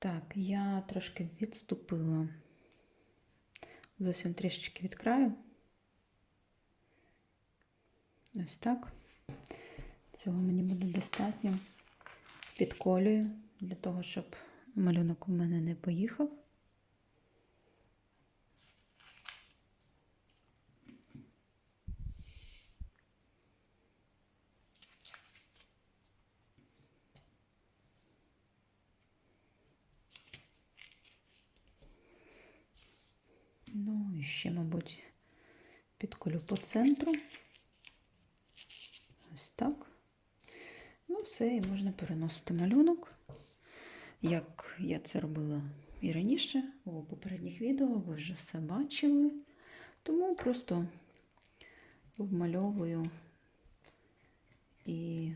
Так, я трошки відступила зовсім трішечки від краю. Ось так. Цього мені буде достатньо. Підколюю для того, щоб малюнок у мене не поїхав. Ну, і ще, мабуть, підколю по центру. Ось так. Ну, все, і можна переносити малюнок, як я це робила і раніше, у попередніх відео ви вже все бачили. Тому просто обмальовую і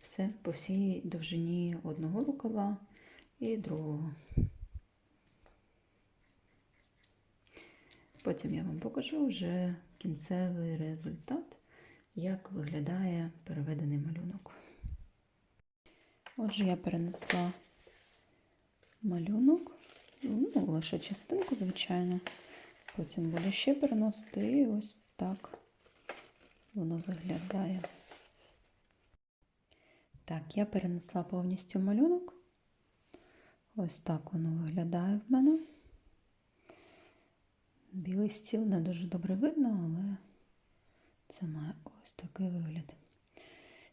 все по всій довжині одного рукава і другого. Потім я вам покажу вже кінцевий результат, як виглядає переведений малюнок. Отже, я перенесла малюнок, ну, лише частинку, звичайно. Потім буду ще переносити, і ось так воно виглядає. Так, я перенесла повністю малюнок. Ось так воно виглядає в мене. Білий стіл не дуже добре видно, але це має ось такий вигляд.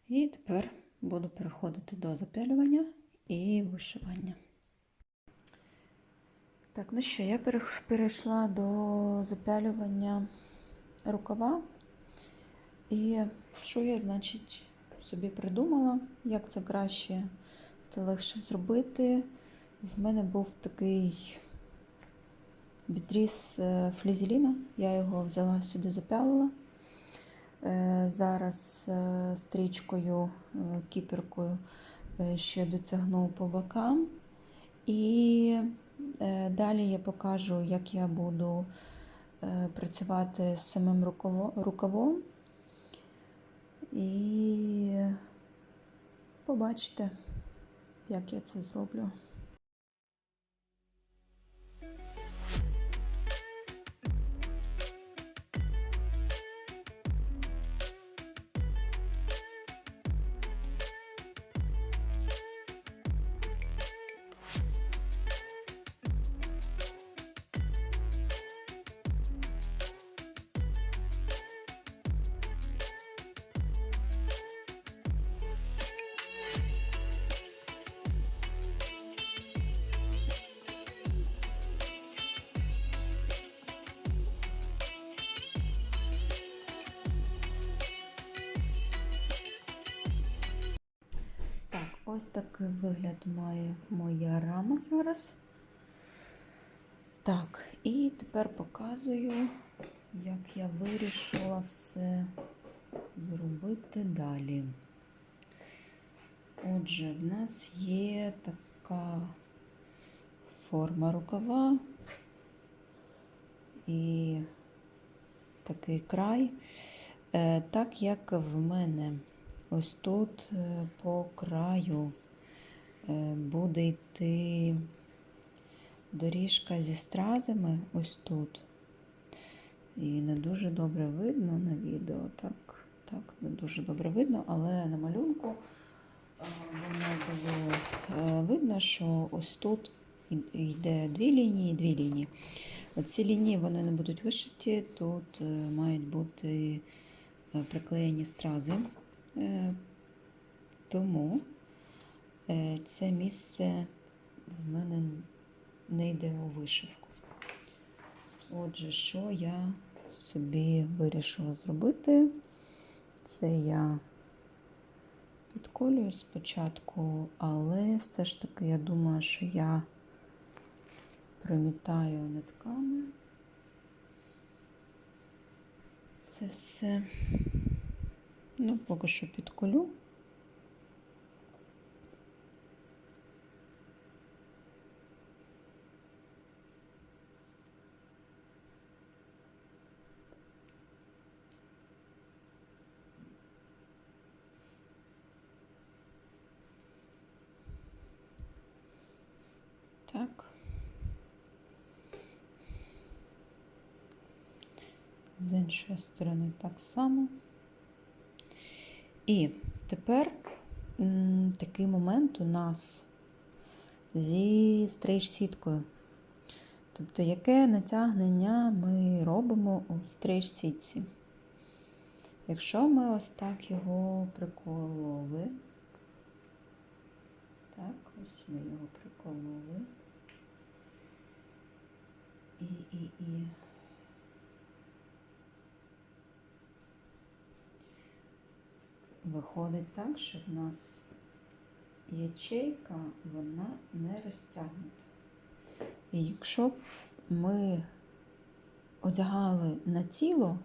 І тепер буду переходити до запялювання і вишивання. Так, ну що, я перейшла до запялювання рукава. І що я, значить, собі придумала, як це краще, це легше зробити. В мене був такий відріз е, флізеліна, я його взяла сюди, запялила. Е, зараз е, стрічкою, кіперкою ще дотягну по бокам. І далі я покажу, як я буду працювати з самим рукавом. І побачите, як я це зроблю. Ось такий вигляд має моя рама зараз. Так, і тепер показую, як я вирішила все зробити далі. Отже, в нас є така форма рукава і такий край, е, так як в мене Ось тут е, по краю е, буде йти доріжка зі стразами ось тут. І не дуже добре видно на відео. Так, так, не дуже добре видно, але на малюнку е, було видно, що ось тут йде дві лінії дві лінії. Оці лінії вони не будуть вишиті, тут мають бути приклеєні стрази. Е, тому е, це місце в мене не йде у вишивку. Отже, що я собі вирішила зробити, це я підколюю спочатку, але все ж таки я думаю, що я промітаю нитками. Це все. Ну, поки що підколю. Так. З іншої сторони так само. І тепер такий момент у нас зі стрейч-сіткою. Тобто, яке натягнення ми робимо у стрейч-сітці? Якщо ми ось так його прикололи, так, ось ми його прикололи. І, і, і. Виходить так, що в нас ячейка, вона не розтягнута. І якщо б ми одягали на тіло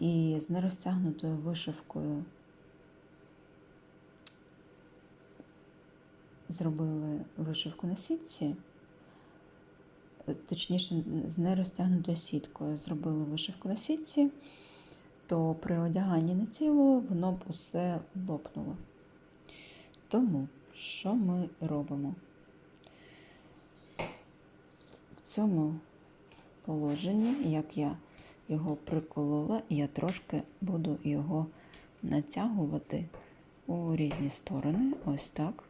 і з нерозтягнутою вишивкою зробили вишивку на сітці, точніше, з нерозтягнутою сіткою зробили вишивку на сітці, то при одяганні на тіло воно б усе лопнуло. Тому що ми робимо? В цьому положенні, як я його приколола, я трошки буду його натягувати у різні сторони, ось так.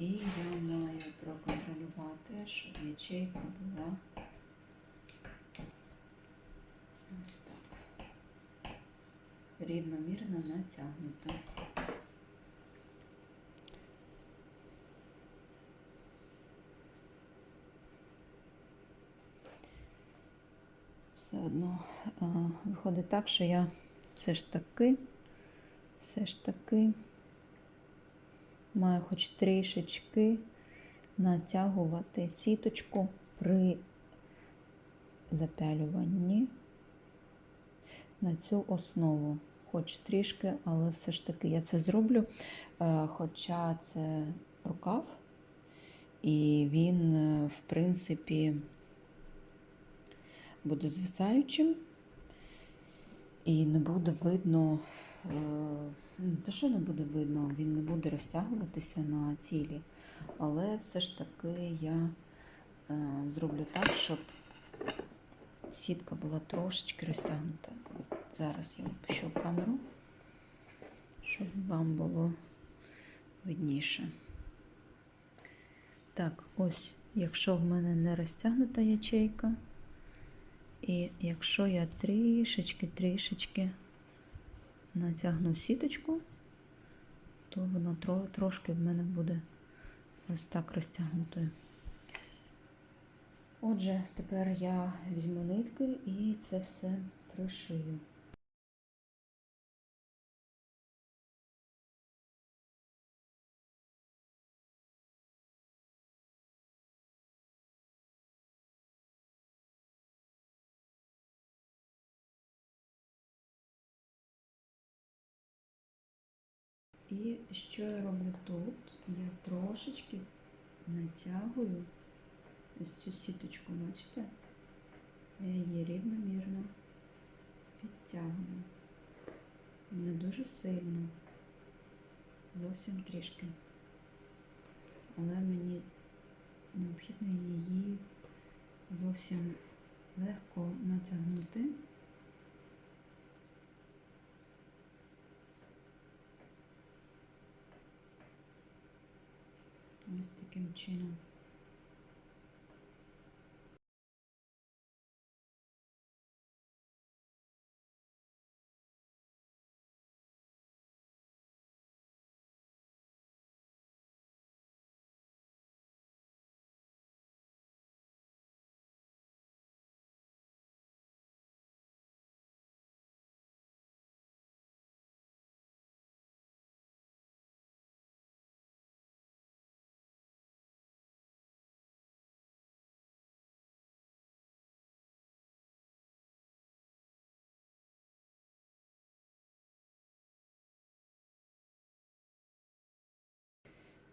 І я маю проконтролювати, щоб ячейка була ось так. Рівномірно натягнута. Все одно а, виходить так, що я все ж таки, все ж таки маю хоч трішечки натягувати сіточку при запялюванні на цю основу. Хоч трішки, але все ж таки я це зроблю. Е, Хоча це рукав, і він, е, в принципі, буде звисаючим, і не буде видно, е, ну, те, що не буде видно, він не буде розтягуватися на тілі. Але все ж таки я е, зроблю так, щоб сітка була трошечки розтягнута. Зараз я випущу камеру, щоб вам було видніше. Так, ось, якщо в мене не розтягнута ячейка, і якщо я трішечки-трішечки натягну сіточку, то вона трошки в мене буде ось так розтягнутою. Отже, тепер я візьму нитки і це все прошию. І що я роблю тут? Я трошечки натягую ось цю сіточку, бачите? Я її рівномірно підтягую. Не дуже сильно, зовсім трішки. Але мені необхідно її зовсім легко натягнути. Ось таким чином.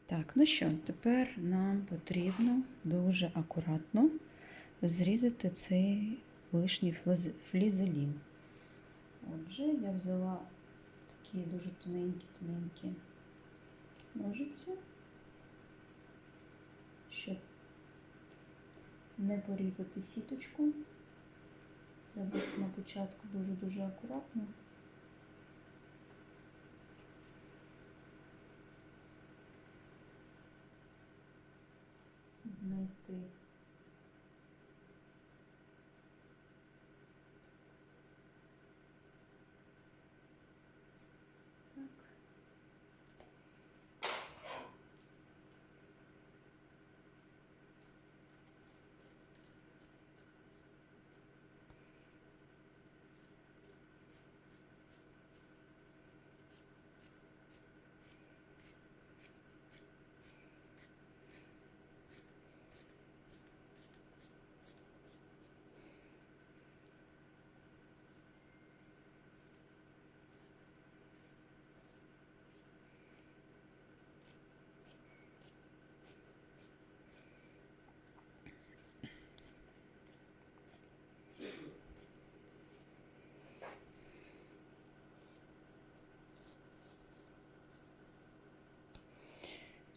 Так, ну що, тепер нам потрібно дуже акуратно зрізати цей лишній флізелін. Отже, я взяла такі дуже тоненькі-тоненькі ножиці щоб не порізати сіточку. Треба на початку дуже-дуже акуратно. Знайти так.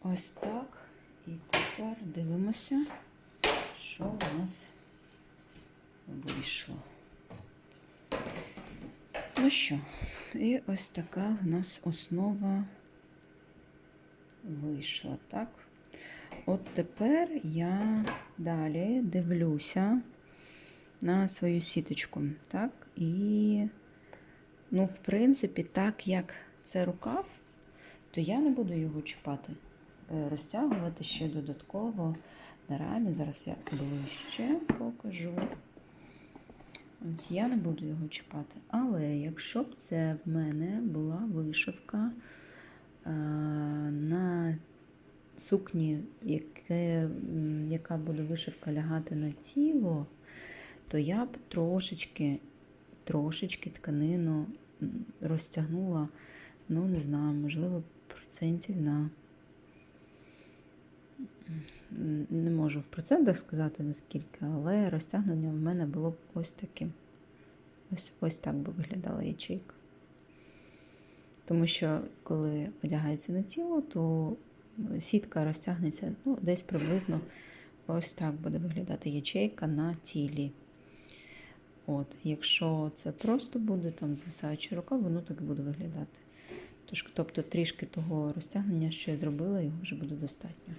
Ось так. І тепер дивимося, що у нас вийшло. Ну що, і ось така в нас основа вийшла, так? От тепер я далі дивлюся на свою сіточку, так? І, ну, в принципі, так як це рукав, то я не буду його чіпати, розтягувати ще додатково на рамі. Зараз я ближче покажу. Ось я не буду його чіпати. Але якщо б це в мене була вишивка е, на сукні, яке, яка буде вишивка лягати на тіло, то я б трошечки, трошечки тканину розтягнула, ну, не знаю, можливо, процентів на. Не можу в процентах сказати наскільки, але розтягнення в мене було б ось таким. Ось, ось так би виглядала ячейка. Тому що коли одягається на тіло, то сітка розтягнеться ну, десь приблизно ось так буде виглядати ячейка на тілі. От, Якщо це просто буде там звисаючий рукав, воно так і буде виглядати. Тож, тобто трішки того розтягнення, що я зробила, його вже буде достатньо.